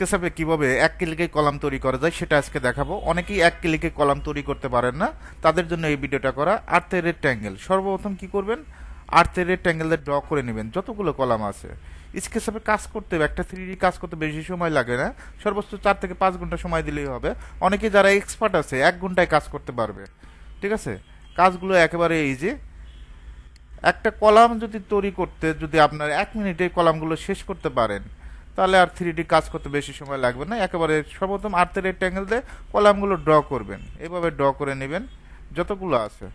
কেসাপে কীভাবে এক ক্লিকে কলাম তৈরি করা যায় সেটা আজকে দেখাবো। অনেকেই এক ক্লিকে কলাম তৈরি করতে পারেন না। তাদের জন্য এই ভিডিওটা করা আর্থের রেক্ট্যাঙ্গেল সর্বপ্রথম কি করবেন? আর্থের রেক্ট্যাঙ্গেল ড্র করে নেবেন। যতগুলো কলাম আছে। স্কেচাপে কাজ করতে একটা থ্রি কাজ করতে বেশি সময় লাগে না। সর্বোচ্চ চার থেকে পাঁচ ঘণ্টা সময় দিলেই হবে। অনেকে যারা এক্সপার্ট আছে, এক ঘন্টায় কাজ করতে পারবে। ঠিক আছে? কাজগুলো একেবারে ইজি একটা কলাম যদি তৈরি করতে যদি আপনার এক মিনিটে কলামগুলো শেষ করতে পারেন তাহলে আর থ্রি কাজ করতে বেশি সময় লাগবে না। একেবারে সর্বপ্রথম আর্থের রেক্ট্যাঙ্গেল দিয়ে কলামগুলো ড্র করবেন। এভাবে ড্র করে নেবেন। যতগুলো আছে।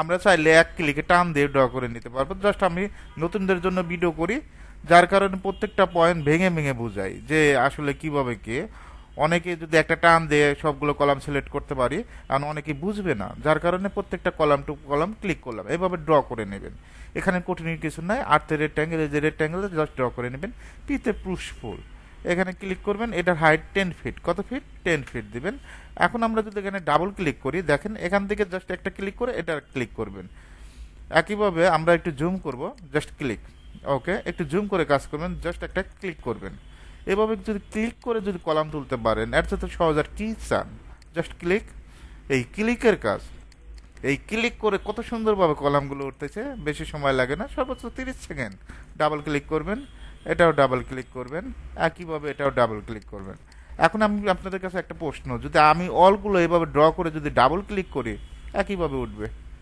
আমরা চাইলে এক ক্লিকে টান দিয়ে ড্র করে নিতে পারব। জাস্ট আমি নতুনদের জন্য ভিডিও করি। যার কারণে প্রত্যেকটা পয়েন্ট ভেঙে ভেঙে বুঝাই যে আসলে কীভাবে কে অনেকে যদি একটা টান দিয়ে সবগুলো কলাম সিলেক্ট করতে পারি কারণ অনেকে বুঝবে না। যার কারণে প্রত্যেকটা কলাম টু কলাম ক্লিক করলাম। এভাবে ড্র করে নেবেন। এখানে কঠিন কিছু নাই। আর্থের রেক্ট্যাঙ্গেল যে রেক্ট্যাঙ্গেল জাস্ট ড্র করে নেবেন। পিতে পুষ্ফুল এখানে ক্লিক করবেন। এটার হাইট টেন ফিট কত ফিট টেন ফিট দিবেন। এখন আমরা যদি এখানে ডাবল ক্লিক করি, দেখেন এখান থেকে জাস্ট একটা ক্লিক করে এটা ক্লিক করবেন। একইভাবে আমরা একটু জুম করব। জাস্ট ক্লিক ওকে একটু জুম করে কাজ করবেন। জাস্ট একটা ক্লিক করবেন। এভাবে যদি ক্লিক করে যদি কলাম তুলতে পারেন, এর সাথে সহজ আর কি চান? জাস্ট ক্লিক এই ক্লিকের কাজ। এই ক্লিক করে কত সুন্দরভাবে কলামগুলো উঠতেছে, বেশি সময় লাগে না, সর্বোচ্চ তিরিশ সেকেন্ড। ডাবল ক্লিক করবেন, এটাও ডাবল ক্লিক করবেন, একইভাবে এটাও ডাবল ক্লিক করবেন। এখন আমি আপনাদের কাছে একটা প্রশ্ন, যদি আমি অলগুলো এভাবে ড্র করে যদি ডাবল ক্লিক করি, একইভাবে উঠবে।